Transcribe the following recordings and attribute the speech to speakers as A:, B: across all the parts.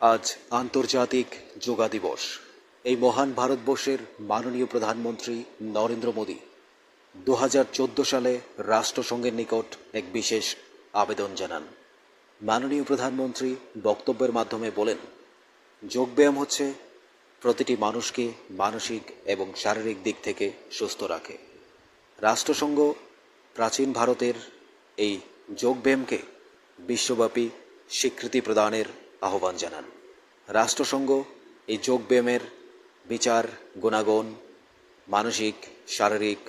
A: আজ আন্তর্জাতিক যোগা দিবস। এই মহান ভারতবর্ষের মাননীয় প্রধানমন্ত্রী নরেন্দ্র মোদী দু হাজার চোদ্দ সালে রাষ্ট্রসংঘের নিকট এক বিশেষ আবেদন জানান। মাননীয় প্রধানমন্ত্রী বক্তব্যের মাধ্যমে বলেন যোগব্যায়াম হচ্ছে প্রতিটি মানুষকে মানসিক এবং শারীরিক দিক থেকে সুস্থ রাখে। রাষ্ট্রসংঘ প্রাচীন ভারতের এই যোগব্যায়ামকে বিশ্বব্যাপী স্বীকৃতি প্রদানের আহ্বান জানান। রাষ্ট্রসংঘ, এই যোগব্যায়ামের বিচার, গুণাগুণ, মানসিক, শারীরিক,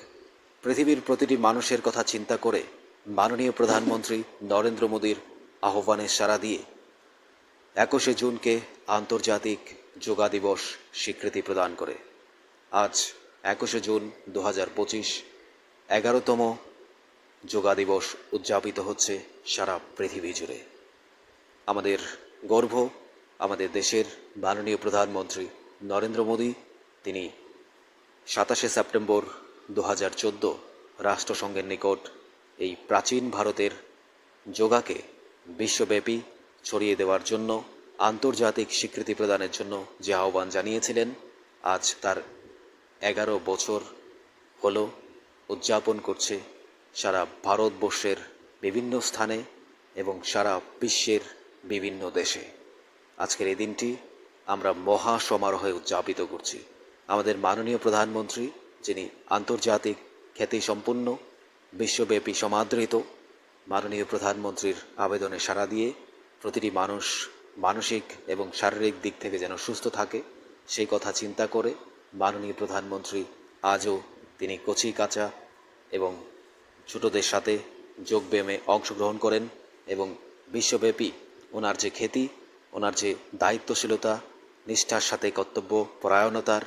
A: পৃথিবীর প্রতিটি মানুষের কথা চিন্তা করে মাননীয় প্রধানমন্ত্রী নরেন্দ্র মোদীর আহ্বানে সাড়া দিয়ে একুশে জুনকে আন্তর্জাতিক যোগা দিবস স্বীকৃতি প্রদান করে। আজ একুশে জুন দু হাজার পঁচিশ, এগারোতম যোগা দিবস উদযাপিত হচ্ছে সারা পৃথিবী জুড়ে। আমাদের গর্ব আমাদের দেশের মাননীয় প্রধানমন্ত্রী নরেন্দ্র মোদী। তিনি সাতাশে সেপ্টেম্বর দু হাজার চোদ্দ রাষ্ট্রসংঘের নিকট এই প্রাচীন ভারতের যোগাকে বিশ্বব্যাপী ছড়িয়ে দেওয়ার জন্য, আন্তর্জাতিক স্বীকৃতি প্রদানের জন্য যে আহ্বান জানিয়েছিলেন, আজ তার এগারো বছর হল উদযাপন করছে সারা ভারতবর্ষের বিভিন্ন স্থানে এবং সারা বিশ্বের বিভিন্ন দেশে। আজকের এই দিনটি আমরা মহা সমারোহে উদযাপিত করছি। আমাদের মাননীয় প্রধানমন্ত্রী, যিনি আন্তর্জাতিক খ্যাতি সম্পন্ন, বিশ্বব্যাপী সমাদৃত, মাননীয় প্রধানমন্ত্রীর আবেদনে সাড়া দিয়ে প্রতিটি মানুষ মানসিক এবং শারীরিক দিক থেকে যেন সুস্থ থাকে, সেই কথা চিন্তা করে মাননীয় প্রধানমন্ত্রী আজও তিনি কচি কাঁচা এবং ছোটদের সাথে যোগব্যায়ামে অংশগ্রহণ করেন এবং বিশ্বব্যাপী ওনার যে খ্যাতি, ওনার যে দায়িত্বশীলতা, নিষ্ঠার সাথে কর্তব্য পরায়ণতার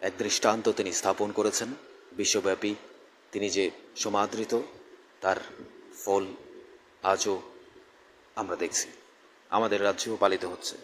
A: এক দৃষ্টান্ত তিনি স্থাপন করেছেন। বিশ্বব্যাপী তিনি যে সমাদৃত, তার ফল আজও আমরা দেখছি। আমাদের রাজ্যেও পালিত হচ্ছে।